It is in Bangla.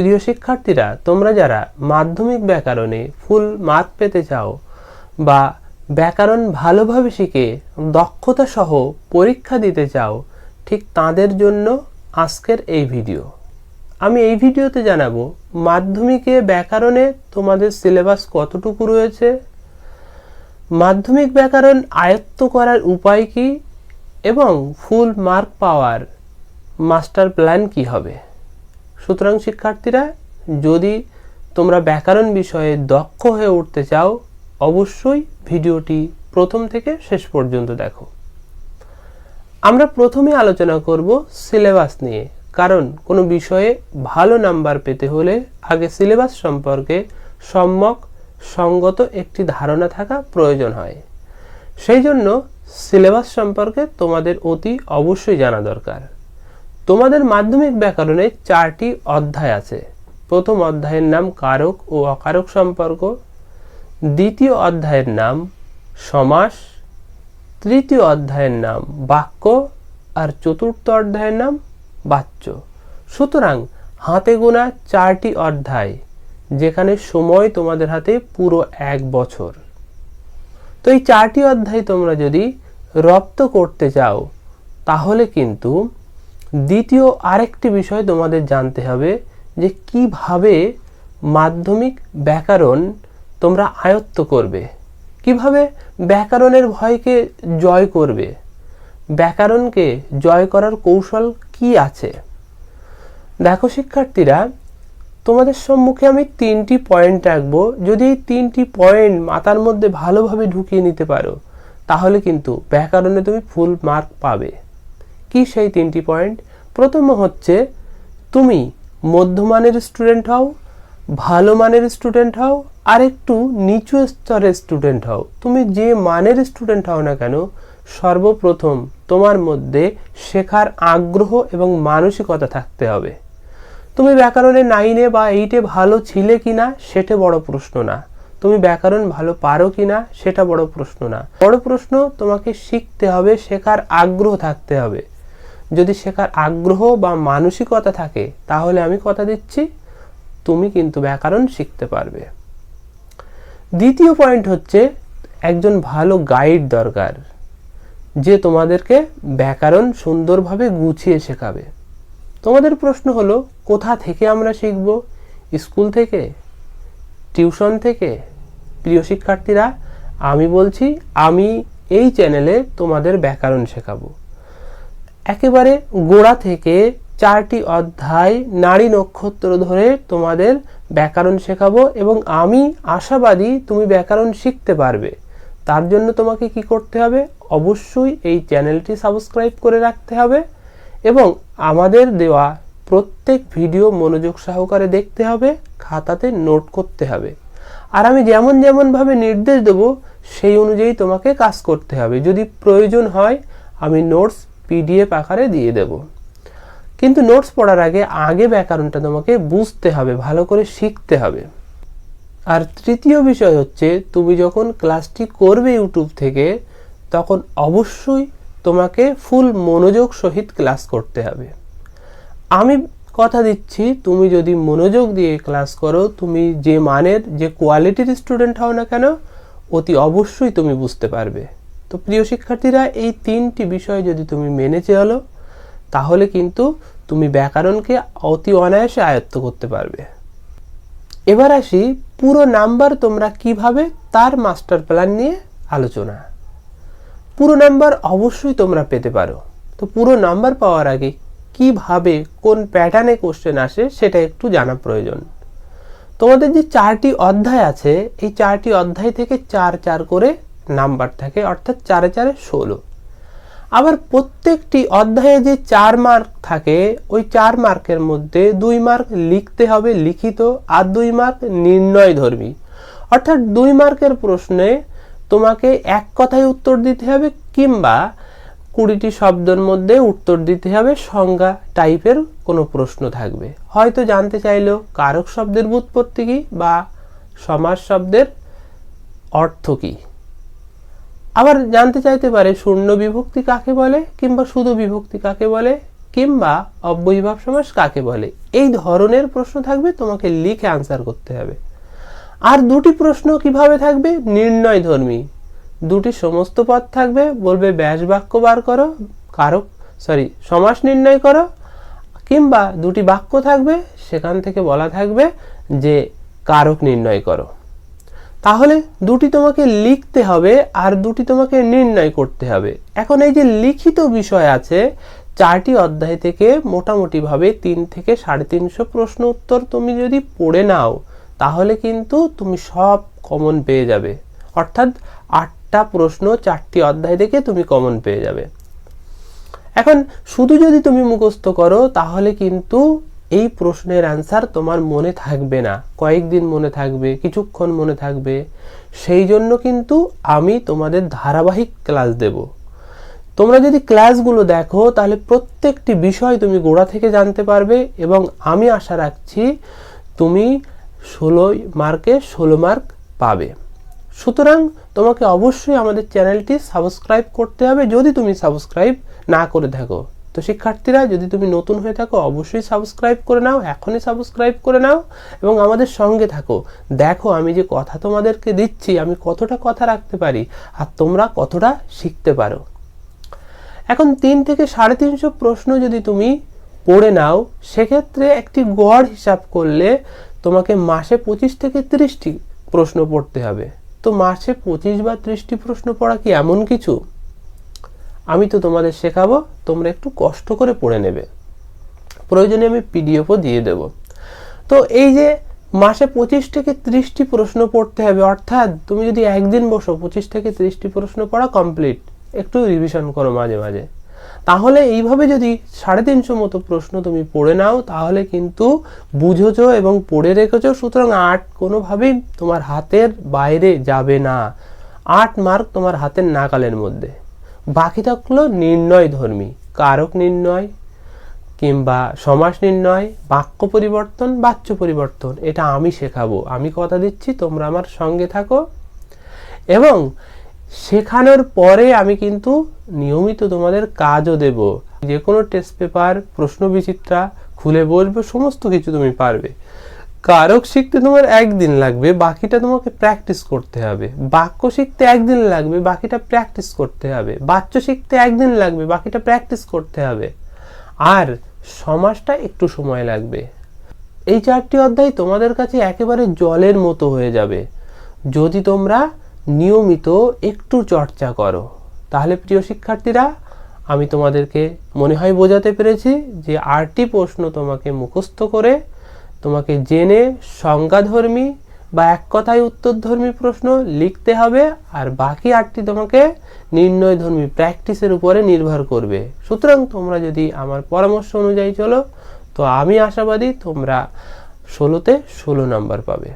প্রিয় শিক্ষার্থীরা, তোমরা যারা মাধ্যমিক ব্যাকরণে ফুল মার্ক পেতে চাও বা ব্যাকরণ ভালোভাবে শিখে দক্ষতা সহ পরীক্ষা দিতে চাও, ঠিক তাদের জন্য আজকের এই ভিডিও। আমি এই ভিডিওতে জানাব, মাধ্যমিকে ব্যাকরণে তোমাদের সিলেবাস কতটুকু রয়েছে? মাধ্যমিক ব্যাকরণ আয়ত্ত করার উপায় কি? এবং ফুল মার্ক পাওয়ার মাস্টার প্ল্যান কি হবে? সুতরাং শিক্ষার্থীরা, যদি তোমরা ব্যাকরণ বিষয়ে দক্ষ হয়ে উঠতে চাও, অবশ্যই ভিডিওটি প্রথম থেকে শেষ পর্যন্ত দেখো। আমরা প্রথমে আলোচনা করব সিলেবাস নিয়ে, কারণ কোনো বিষয়ে ভালো নাম্বার পেতে হলে আগে সিলেবাস সম্পর্কে সম্যক, সঙ্গত একটি ধারণা থাকা প্রয়োজন হয়। সেই জন্য সিলেবাস সম্পর্কে তোমাদের অতি অবশ্যই জানা দরকার। তোমাদের মাধ্যমিক ব্যাকরণে চারটি অধ্যায় আছে। প্রথম অধ্যায়ের নাম কারক ও অকারক সম্পর্ক। দ্বিতীয় অধ্যায়ের নাম সমাস। তৃতীয় অধ্যায়ের নাম বাক্য। আর চতুর্থ অধ্যায়ের নাম বাচ্য। সুতরাং হাতে গোনা চারটি অধ্যায়, যেখানে সময় তোমাদের হাতে পুরো এক বছর। তো এই চারটি অধ্যায় তোমরা যদি রপ্ত করতে চাও, তাহলে কিন্তু দ্বিতীয় আরেকটি বিষয় তোমাদের জানতে হবে যে কীভাবে মাধ্যমিক ব্যাকরণ তোমরা আয়ত্ত করবে? কীভাবে ব্যাকরণের ভয়কে জয় করবে? ব্যাকরণকে জয় করার কৌশল কি আছে? দেখো শিক্ষার্থীরা, তোমাদের সম্মুখে আমি তিনটি পয়েন্ট রাখব। যদি এই তিনটি পয়েন্ট মাথার মধ্যে ভালোভাবে ঢুকিয়ে নিতে পারো, তাহলে কিন্তু ব্যাকরণে তুমি ফুল মার্ক পাবে। কি সেই তিনটি পয়েন্ট? প্রথম হচ্ছে, তুমি মধ্যমানের স্টুডেন্ট হও, ভালো মানের স্টুডেন্ট হও, আর একটু নিচু স্তরের স্টুডেন্ট হও। তুমি যে মানের স্টুডেন্ট হও না কেন, সর্বপ্রথম তোমার মধ্যে শেখার আগ্রহ এবং মানসিকতা থাকতে হবে। তুমি ব্যাকরণে নাইনে বা এইটে ভালো ছিলে কি না সেটা বড় প্রশ্ন না। তুমি ব্যাকরণ ভালো পারো কি না সেটা বড় প্রশ্ন না। বড় প্রশ্ন তোমাকে শিখতে হবে, শেখার আগ্রহ থাকতে হবে। যদি শেখার আগ্রহ বা মানসিকতা থাকে, তাহলে আমি কথা দিচ্ছি, তুমি কিন্তু ব্যাকরণ শিখতে পারবে। দ্বিতীয় পয়েন্ট হচ্ছে, একজন ভালো গাইড দরকার, যে তোমাদেরকে ব্যাকরণ সুন্দরভাবে গুছিয়ে শেখাবে। তোমাদের প্রশ্ন হলো, কোথা থেকে আমরা শিখব? স্কুল থেকে? টিউশন থেকে? প্রিয় শিক্ষার্থীরা, আমি বলছি, আমি এই চ্যানেলে তোমাদের ব্যাকরণ শেখাবো। একেবারে গোড়া থেকে চারটি অধ্যায় নারী নক্ষত্র ধরে তোমাদের ব্যাকরণ শেখাবো এবং আমি আশাবাদী তুমি ব্যাকরণ শিখতে পারবে। তার জন্য তোমাকে কি করতে হবে? অবশ্যই এই চ্যানেলটি সাবস্ক্রাইব করে রাখতে হবে এবং আমাদের দেওয়া প্রত্যেক ভিডিও মনোযোগ সহকারে দেখতে হবে, খাতাতে নোট করতে হবে। আর আমি যেমন যেমনভাবে নির্দেশ দেব, সেই অনুযায়ী তোমাকে কাজ করতে হবে। যদি প্রয়োজন হয়, আমি নোটস পিডিএফ আকারে দিয়ে দেব। কিন্তু নোটস পড়ার আগে আগে ব্যাকরণটা তোমাকে বুঝতে হবে, ভালো করে শিখতে হবে। আর তৃতীয় বিষয় হচ্ছে, তুমি যখন ক্লাসটি করবে ইউটিউব থেকে, তখন অবশ্যই তোমাকে ফুল মনোযোগ সহিত ক্লাস করতে হবে। আমি কথা দিচ্ছি, তুমি যদি মনোযোগ দিয়ে ক্লাস করো, তুমি যে মানের, যে কোয়ালিটির স্টুডেন্ট হও না কেন, অতি অবশ্যই তুমি বুঝতে পারবে। তো প্রিয় শিক্ষার্থীরা, এই তিনটি বিষয় যদি তুমি মেনে চলো, তাহলে কিন্তু তুমি ব্যাকরণকে অতি অনায়াসে আয়ত্ত করতে পারবে। এবার আসি, পুরো নাম্বার তোমরা কীভাবে তার মাস্টার প্ল্যান নিয়ে আলোচনা। পুরো নাম্বার অবশ্যই তোমরা পেতে পারো। তো পুরো নাম্বার পাওয়ার আগে কীভাবে, কোন প্যাটার্নে কোশ্চেন আসে সেটা একটু জানা প্রয়োজন। তোমাদের যে চারটি অধ্যায় আছে, এই চারটি অধ্যায় থেকে চার চার করে নাম্বার থাকে, অর্থাৎ চারে চারে ষোলো। আবার প্রত্যেকটি অধ্যায়ে যে চার মার্ক থাকে, ওই চার মার্কের মধ্যে দুই মার্ক লিখতে হবে লিখিত আর দুই মার্ক নির্ণয় ধর্মী অর্থাৎ দুই মার্কের প্রশ্নে তোমাকে এক কথায় উত্তর দিতে হবে কিংবা কুড়িটি শব্দের মধ্যে উত্তর দিতে হবে সংজ্ঞা টাইপের কোনো প্রশ্ন থাকবে। হয়তো জানতে চাইলো কারক শব্দের বুৎপত্তি কি বা সমাস শব্দের অর্থ কী। আবার জানতে চাইতে পারে, শূন্য বিভক্তি কাকে বলে কিংবা শুধু বিভক্তি কাকে বলে কিংবা অব্যয়ীভাব সমাস কাকে বলে? এই ধরনের প্রশ্ন থাকবে, তোমাকে লিখে আনসার করতে হবে। আর দুটি প্রশ্ন কীভাবে থাকবে? নির্ণয় ধর্মী দুটি সমস্ত পদ থাকবে, বলবে ব্যাস বাক্য বার করো, কারক সরি সমাস নির্ণয় করো, কিংবা দুটি বাক্য থাকবে, সেখান থেকে বলা থাকবে যে কারক নির্ণয় করো। তাহলে দুটি তোমাকে লিখতে হবে আর দুটি তোমাকে নির্ণয় করতে হবে। এখন এই যে লিখিত বিষয় আছে, চারটি অধ্যায় থেকে মোটামুটিভাবে তিন থেকে সাড়ে তিনশো প্রশ্ন উত্তর তুমি যদি পড়ে নাও, তাহলে কিন্তু তুমি সব কমন পেয়ে যাবে। অর্থাৎ আটটা প্রশ্ন চারটি অধ্যায় থেকে তুমি কমন পেয়ে যাবে। এখন শুধু যদি তুমি মুখস্থ করো, তাহলে কিন্তু এই প্রশ্নের অ্যান্সার তোমার মনে থাকবে না। কয়েকদিন মনে থাকবে, কিছুক্ষণ মনে থাকবে। সেই জন্য কিন্তু আমি তোমাদের ধারাবাহিক ক্লাস দেব। তোমরা যদি ক্লাসগুলো দেখো, তাহলে প্রত্যেকটি বিষয় তুমি গোড়া থেকে জানতে পারবে এবং আমি আশা রাখছি তুমি ষোলো মার্কে ষোলো মার্ক পাবে। সুতরাং তোমাকে অবশ্যই আমাদের চ্যানেলটি সাবস্ক্রাইব করতে হবে। যদি তুমি সাবস্ক্রাইব না করে থাকো তো শিক্ষার্থীরা, যদি তুমি নতুন হয়ে থাকো, অবশ্যই সাবস্ক্রাইব করে নাও, এখনই সাবস্ক্রাইব করে নাও এবং আমাদের সঙ্গে থাকো। দেখো আমি যে কথা তোমাদেরকে দিচ্ছি, আমি কতটা কথা রাখতে পারি আর তোমরা কতটা শিখতে পারো। এখন তিন থেকে সাড়ে তিনশো প্রশ্ন যদি তুমি পড়ে নাও, সেক্ষেত্রে একটি গড় হিসাব করলে তোমাকে মাসে পঁচিশ থেকে ত্রিশটি প্রশ্ন পড়তে হবে। তো মাসে পঁচিশ বা ত্রিশটি প্রশ্ন পড়া কি এমন কিছু? আমি তো তোমাদের শেখাবো, তোমরা একটু কষ্ট করে পড়ে নেবে। প্রয়োজনে আমি পিডিএফও দিয়ে দেব। তো এই যে মাসে পঁচিশ থেকে ত্রিশটি প্রশ্ন পড়তে হবে, অর্থাৎ তুমি যদি একদিন বসো পঁচিশ থেকে ত্রিশটি প্রশ্ন পড়া কমপ্লিট একটু রিভিশন করো মাঝে মাঝে। তাহলে এইভাবে যদি সাড়ে তিনশো মতো প্রশ্ন তুমি পড়ে নাও, তাহলে কিন্তু বুঝেছ এবং পড়ে রেখেছো, সুতরাং আর্ট কোনোভাবেই তোমার হাতের বাইরে যাবে না। আট মার্ক তোমার হাতের নাকালের মধ্যে। বাকি থাকল নির্ণয় ধর্মী। কারক নির্ণয় কিংবা সমাস নির্ণয়, বাক্য পরিবর্তন, বাচ্য পরিবর্তন। এটা আমি শেখাবো। আমি কথা দিচ্ছি, তোমরা আমার সঙ্গে থাকো। এবং শেখানোর পরে আমি কিন্তু নিয়মিত তোমাদের কাজও দেব। যে কোনো টেস্ট পেপার প্রশ্ন বিচিত্রা খুলে বলব সমস্ত কিছু তুমি পারবে। কারক শিখতে তোমার একদিন লাগবে, বাকিটা তোমাকে প্র্যাকটিস করতে হবে। বাক্য শিখতে একদিন লাগবে, বাকিটা প্র্যাকটিস করতে হবে। বাচ্য শিখতে একদিন লাগবে, বাকিটা প্র্যাকটিস করতে হবে। আর সমাজটা একটু সময় লাগবে। এই চারটি অধ্যায় তোমাদের কাছে একেবারে জলের মতো হয়ে যাবে। যদি তোমরা নিয়মিত একটু চর্চা করো, তাহলে প্রিয় শিক্ষার্থীরা, আমি তোমাদেরকে মনে হয় বোঝাতে পেরেছি যে আটটি প্রশ্ন তোমাকে মুখস্থ করে তোমাকে জেনে সংজ্ঞাধর্মী বা এক কথায় উত্তরধর্মী প্রশ্ন লিখতে হবে আর বাকি আটটি তোমাকে নির্ণয়ধর্মী প্র্যাকটিসের উপরে নির্ভর করবে। সুতরাং তোমরা যদি আমার পরামর্শ অনুযায়ী চলো, তো আমি আশাবাদী তোমরা ষোলোতে ষোলো নম্বর পাবে।